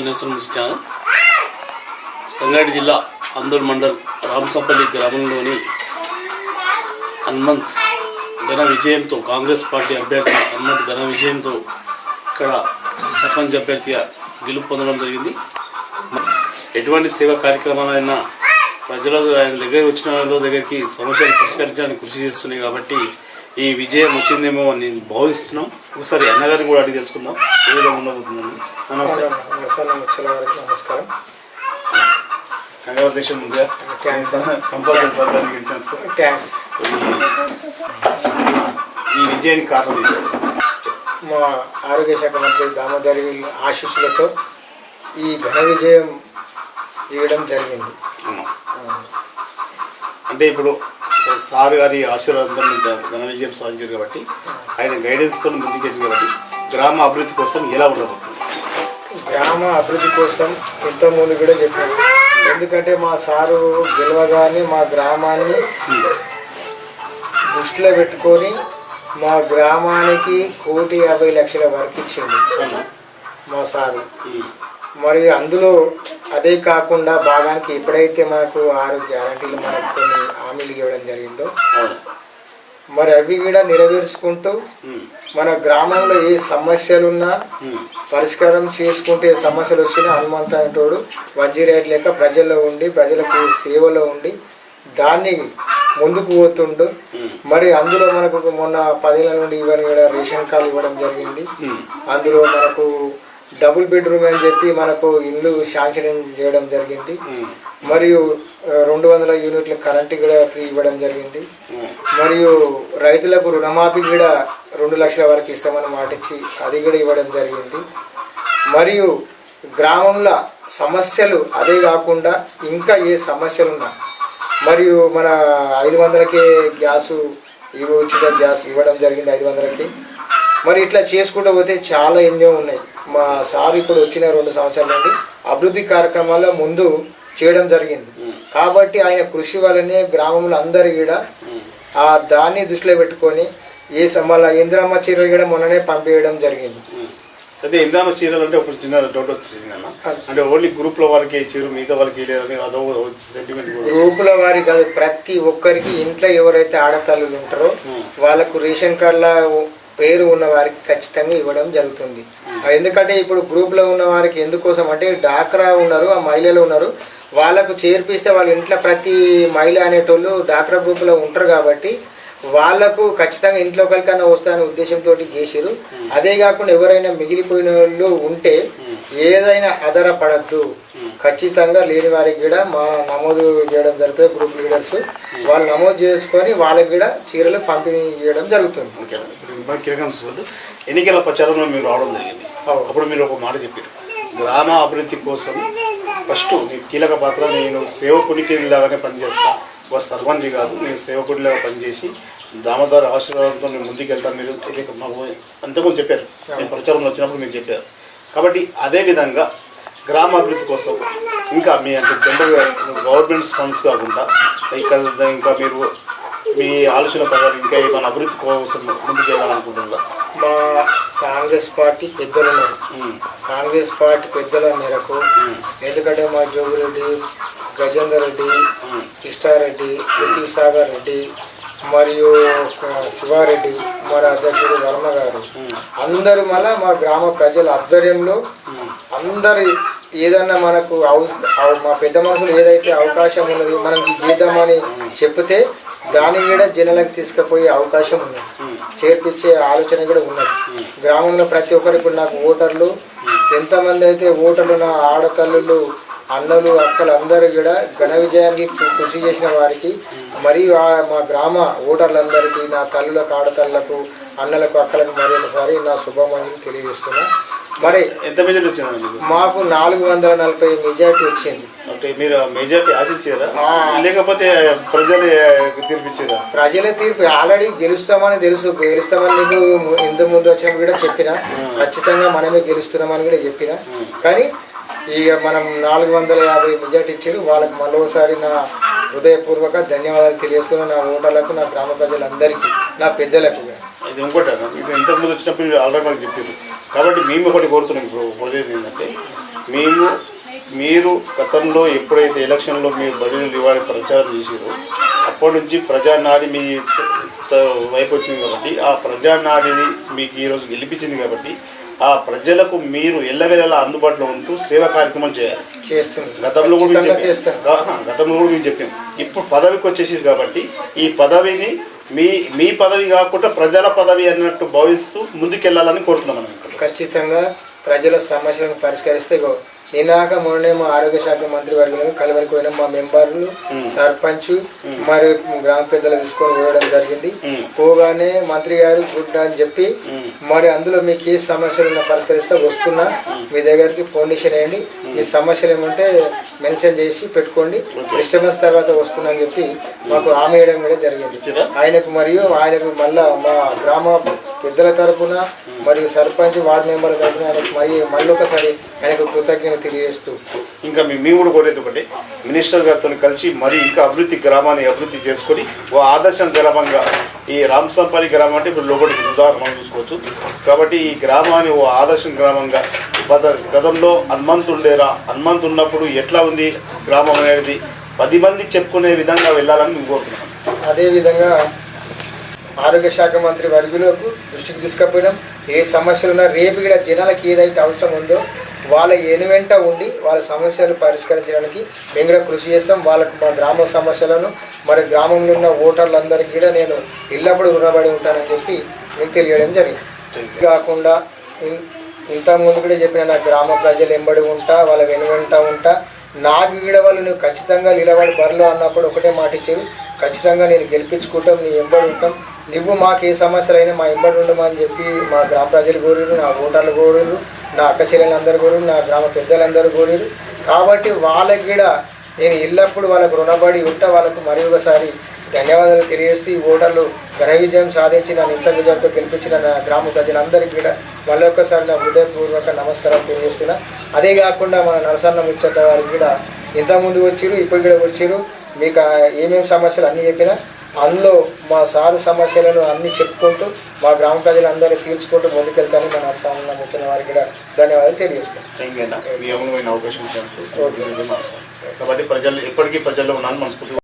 News నుంచి channel Sangareddy జిల్లా అందూర్ మండల్ రామసపల్లి గ్రామంలోని హనుమంత్ ఘన విజయంతో కాంగ్రెస్ పార్టీ అభ్యర్థి హనుమంత్ ఘన విజయంతో ఇక్కడ సర్పంచ్ అభ్యర్థిగా గెలుపు పొందడం జరిగింది. ఎటువంటి సేవా కార్యక్రమాలైనా ప్రజల ఆయన దగ్గర వచ్చిన వాళ్ళ దగ్గరికి సమస్యలు పరిష్కరించడానికి కృషి చేస్తున్నాయి కాబట్టి ఈ విజయం వచ్చిందేమో నేను భావిస్తున్నాం. ఒకసారి అన్నగారిని కూడా అడిగి తెలుసుకుందాం. ఏ విధంగా ఉండబోతుందని. నమస్తే. నమస్కారం ముచ్చల వారికి నమస్కారం కంగ్రాచులేషన్ ముందుగా. కంపల్సరీ సార్ గెలిచినందుకు థ్యాంక్స్ ఈ విజయానికి కారణం మా ఆరోగ్య శాఖ మంత్రి దామోదరి ఆశీస్సులతో ఈ ఘన విజయం చేయడం జరిగింది. అంటే ఇప్పుడు సార్ గారి ఆశీర్వాదంతో ఘన విజయం సాధించారు కాబట్టి ఆయన గైడెన్స్తో ముందుకెళ్ళి కాబట్టి గ్రామ అభివృద్ధి కోసం ఎలా ఉండబోతుంది? గ్రామ అభివృద్ధి కోసం ఇంతకుముందు కూడా చెప్పాను ఎందుకంటే మా సారు గెలవగానే మా గ్రామాన్ని దృష్టిలో పెట్టుకొని మా గ్రామానికి కోటి యాభై లక్షల వరకు ఇచ్చింది మా సారు. మరి అందులో అదే కాకుండా భాగానికి ఎప్పుడైతే మనకు ఆరు గ్యారంటీలు మనకు కొన్ని హామీలు ఇవ్వడం జరిగిందో మరి అవి కూడా నెరవేర్చుకుంటూ. మన గ్రామంలో ఏ సమస్యలున్నా ఉమ్. పరిష్కారం చేసుకుంటే ఏ సమస్యలు వచ్చినా హనుమంత్ అనేటోడు వజ్జిరేట్ లెక్క ప్రజల్లో ఉండి ప్రజలకు సేవలో ఉండి దాన్ని ముందుకు పోతుండు. మరి అందులో మనకు మొన్న పదేళ్ళ నుండి ఇవన్నీ కూడా రేషన్ కార్డు ఇవ్వడం జరిగింది. అందులో మనకు డబుల్ బెడ్రూమ్ అని చెప్పి మనకు ఇల్లు శాంక్షన్ చేయడం జరిగింది. మరియు రెండు వందల యూనిట్ల కరెంటు కూడా ఫ్రీ ఇవ్వడం జరిగింది. మరియు రైతులకు రుణమాఫీ కూడా రెండు లక్షల వరకు ఇస్తామని మాటిచ్చి అది కూడా ఇవ్వడం జరిగింది. మరియు గ్రామంలో సమస్యలు అదే కాకుండా ఇంకా ఏ సమస్యలు ఉన్నా మరియు మన ఐదు వందలకే గ్యాసు ఇవి ఉచిత గ్యాస్ ఇవ్వడం జరిగింది ఐదు వందలకి. మరి ఇట్లా చేసుకుంటూ పోతే చాలా ఎన్నో ఉన్నాయి. మా సార్ ఇప్పుడు వచ్చిన రెండు సంవత్సరాల నుండి అభివృద్ధి కార్యక్రమాల్లో ముందు చేయడం జరిగింది. కాబట్టి ఆయన కృషి వల్లనే గ్రామంలో అందరు కూడా ఆ దాన్ని దృష్టిలో పెట్టుకొని ఏ మళ్ళీ ఇందిరమ్మ చీరలు కూడా మొన్ననే పంపేయడం జరిగింది. అయితే ఇందామ చీరలు అంటే ఒక చిన్న డౌట్ వచ్చింది అన్న. అంటే ఓన్లీ గ్రూప్లో వాళ్ళకి చీర మిగతా వాళ్ళకి లేదని అదో సెంటిమెంట్ గ్రూపుల వారి కాదు ప్రతి ఒక్కరికి ఇంట్లో ఎవరైతే ఆడతల్లులు ఉంటారో వాళ్ళకు రేషన్ కార్డుల పేరు ఉన్న వారికి ఖచ్చితంగా ఇవ్వడం జరుగుతుంది. ఎందుకంటే ఇప్పుడు గ్రూప్లో ఉన్న వారికి ఎందుకోసం అంటే డాక్రా ఉన్నారు ఆ మహిళలు ఉన్నారు. వాళ్ళకు చేర్పిస్తే వాళ్ళ ఇంట్లో ప్రతి మహిళ అనేటోళ్ళు డాక్రా గ్రూప్లో ఉంటారు కాబట్టి వాళ్ళకు ఖచ్చితంగా ఇంట్లో కలికన్నా వస్తాయనే ఉద్దేశంతో చేసిరు అదే కాకుండా ఎవరైనా మిగిలిపోయిన వాళ్ళు ఉంటే ఏదైనా ఆధారపడద్దు ఖచ్చితంగా లేని వారికి కూడా మా నమోదు చేయడం జరుగుతుంది గ్రూప్ లీడర్స్ వాళ్ళు నమోదు చేసుకొని వాళ్ళకి కూడా చీరలు పంపిణీ చేయడం జరుగుతుంది. ఎన్నికల ప్రచారంలో మీరు రావడం జరిగింది. అప్పుడు మీరు ఒక మాట చెప్పారు. గ్రామ అభివృద్ధి కోసం ఫస్ట్ మీ కీలక పాత్ర నేను సేవకునికి లాగానే పనిచేస్తా. ఒక సర్పంచ్ కాదు నేను సేవకుడిలాగా పనిచేసి దామోదర్ ఆశీర్వాదంతో నేను ముందుకు వెళ్తాను మీరు మాకు అంతకుముందు చెప్పారు. నేను ప్రచారంలో వచ్చినప్పుడు మీరు చెప్పారు. కాబట్టి అదే విధంగా గ్రామ అభివృద్ధి కోసం ఇంకా మీ అంటే జనరల్గా గవర్నమెంట్ ఫండ్స్ కాకుండా ఇక్కడ ఇంకా మీరు మీ ఆలోచన ప్రకారం ఇంకా ఏమైనా అభివృద్ధి కోసం ముందుకు వెళ్ళాలనుకుంటున్నారా? మా కాంగ్రెస్ పార్టీ పెద్దలు కాంగ్రెస్ పార్టీ పెద్దల మేరకు ఎందుకంటే మా జోగిరెడ్డి గజేందర్ రెడ్డి కృష్ణారెడ్డి పృథ్వీ సాగర్ రెడ్డి మరియు శివారెడ్డి మరి అధ్యక్షుడు వర్మ గారు. అందరూ మళ్ళా మా గ్రామ ప్రజల ఆధ్వర్యంలో అందరు ఏదన్నా మనకు మా పెద్ద మనుషులు ఏదైతే అవకాశం ఉన్నది మనం ఇది చేద్దామని చెప్తే దాన్ని కూడా జనాలకు తీసుకుపోయే అవకాశం ఉన్నది. చేర్పించే ఆలోచన కూడా ఉన్నది. గ్రామంలో ప్రతి ఒక్కరు ఇప్పుడు నాకు ఓటర్లు ఎంతమంది అయితే ఓటర్లు నా ఆడతల్లులు అన్నలు అక్కలు అందరూ కూడా ఘన విజయానికి కృషి చేసిన వారికి మరియు ఆ మా గ్రామ ఓటర్లందరికీ నా తల్లులకు ఆడతల్లకు అన్నలకు అక్కలకు మరొకసారి నా శుభమంజలి తెలియజేస్తున్నాను మరి ఎంత మెజార్టీ వచ్చిందండి మీకు? నాలుగు వందల నలభై మెజార్టీ వచ్చింది. అంటే మీరు మెజార్టీ ఆశించారా. లేకపోతే ప్రజలు తీర్పిచ్చారా? ప్రజల తీర్పు. ఆల్రెడీ గెలుస్తామని తెలుసు. గెలుస్తామని నీకు ఇంతకు ముందు వచ్చినప్పుడు కూడా చెప్పిన. ఖచ్చితంగా మనమే గెలుస్తున్నామని కూడా చెప్పిన. కానీ ఇక మనం నాలుగు వందల యాభై మెజార్టీ ఇచ్చారు. వాళ్ళకి మరోసారి నా హృదయపూర్వక ధన్యవాదాలు తెలియజేస్తున్నా నా ఓటర్లకు నా గ్రామ ప్రజలందరికీ నా పెద్దలకు. ఇది ఇంకోటి ఇంతకుముందు వచ్చినప్పుడు ఆల్రెడీ మాకు చెప్పారు. కాబట్టి మేము ఒకటి కోరుతున్నాం ఇప్పుడు కోరేది ఏంటంటే మేము మీరు గతంలో ఎప్పుడైతే ఎలక్షన్లో మీరు బదిలీ ఇవ్వాలి ప్రచారం చేసారో అప్పటి నుంచి ప్రజానాడి మీ వైపు వచ్చింది కాబట్టి ఆ ప్రజానాడిని మీకు ఈరోజు గెలిపించింది కాబట్టి ఆ ప్రజలకు మీరు ఎల్లవెల్లలా అందుబాటులో ఉంటూ సేవా కార్యక్రమం చేయాలి. చేస్తుంది గతంలో కూడా ఆహా, గతంలో కూడా మేము చెప్పాం. ఇప్పుడు పదవికి వచ్చేసింది కాబట్టి ఈ పదవిని మీ మీ పదవి కాకుండా ప్రజల పదవి అన్నట్టు భావిస్తూ ముందుకెళ్ళాలని కోరుతున్నాం మనం. ఖచ్చితంగా ప్రజల సమస్యలను పరిష్కరిస్తే నినాక మొన్నే మా ఆరోగ్య శాఖ మంత్రి వర్గులను కలవరికి పోయిన మా మెంబర్లు సర్పంచ్ మరియు గ్రామ పెద్దలు తీసుకొని పోవడం జరిగింది. పోగానే మంత్రి గారు గుడ్ అని చెప్పి. మరి అందులో మీకు ఏ సమస్యలు పరిష్కరిస్తే వస్తున్నా మీ దగ్గరికి ఫౌండేషన్ వేయండి మీ సమస్యలు ఏమంటే మెన్షన్ చేసి పెట్టుకోండి. డిస్టర్బెన్స్ తర్వాత వస్తున్నా అని చెప్పి మాకు హామీ ఇవ్వడం కూడా జరిగింది? ఆయనకు మరియు ఆయనకు మళ్ళా మా గ్రామ పెద్దల తరపున మరియు సర్పంచ్ వార్డు మెంబర్ల తరపున ఆయనకు మరి మళ్ళీ ఒకసారి ఆయనకు కృతజ్ఞత తెలియజేస్తూ. ఇంకా మీ- మేము కూడా కోరేది ఒకటి మినిస్టర్ గారితో కలిసి మరి ఇంకా అభివృద్ధి గ్రామాన్ని అభివృద్ధి చేసుకొని ఓ ఆదర్శం గ్రామంగా ఈ రామసంపల్లి గ్రామం అంటే ఇప్పుడు లోపలికి ఉదాహరణ చూసుకోవచ్చు. కాబట్టి ఈ గ్రామాన్ని ఓ ఆదర్శం గ్రామంగా గత గతంలో హనుమంతు ఉండేరా హనుమంతు ఉన్నప్పుడు ఎట్లా ఉంది గ్రామం అనేది? పది మందికి చెప్పుకునే విధంగా వెళ్ళాలని మేము కోరుతున్నాం అదేవిధంగా ఆరోగ్య శాఖ మంత్రి వర్గులకు దృష్టికి తీసుకుపోయినాం. ఏ సమస్యలు ఉన్నా రేపు కూడా జనాలకి ఏదైతే అవసరం ఉందో వాళ్ళ ఎనువెంట ఉండి వాళ్ళ సమస్యలు పరిష్కరించడానికి మేము కూడా కృషి చేస్తాం. వాళ్ళకు మా గ్రామ సమస్యలను మరి గ్రామంలో ఉన్న ఓటర్లందరికీ కూడా నేను ఎల్లప్పుడూ రుణపడి ఉంటానని చెప్పి మీకు తెలియడం జరిగింది. కాకుండా ఇన్- ఇంతకుముందు కూడా చెప్పిన నా గ్రామ ప్రజలు ఎంబడి ఉంటా వాళ్ళ వెనువెంట ఉంటా. నాకు కూడా వాళ్ళు నువ్వు ఖచ్చితంగా నిలబడి బరిలో అన్నప్పుడు ఒకటే మాట ఇచ్చారు. ఖచ్చితంగా నేను గెలిపించుకుంటాం నీ ఎంబడి ఉంటాం. నువ్వు మాకు ఏ సమస్యలు అయినా మా ఇంబడి ఉండమని చెప్పి మా గ్రామ ప్రజలు కోరిరు నా ఓటర్లు కోరిరు నా అక్క చెల్లెలందరూ కోరిరు నా గ్రామ పెద్దలందరూ కోరిరు కాబట్టి వాళ్ళకి కూడా నేను ఎల్లప్పుడూ వాళ్ళకు రుణపడి ఉంటా వాళ్ళకు మరి ఒకసారి ధన్యవాదాలు తెలియజేస్తూ ఈ ఓటర్లు ఘన విజయం సాధించి నన్ను ఇంత విజయంతో గెలిపించిన నా గ్రామ ప్రజలందరికీ కూడా మళ్ళీ ఒక్కసారి నా హృదయపూర్వక నమస్కారం తెలియజేస్తున్నా. అదే కాకుండా మన నరసన్న ముచ్చట వారికి కూడా ఇంతకుముందు వచ్చిరు ఇప్పుడు కూడా వచ్చిరు మీకు ఏమేమి సమస్యలు అన్నీ చెప్పినా అందులో మా సారు సమస్యలను అన్నీ చెప్పుకుంటూ మా గ్రామ ప్రజలందరినీ తీర్చుకుంటూ ముందుకెళ్తానని మా నరసన్న ముచ్చిన వారికి కూడా ధన్యవాదాలు తెలియజేస్తాను. అవకాశం కాబట్టి ప్రజలు ఎప్పటికీ ప్రజల్లో ఉన్నాను మనస్ఫూర్తిగా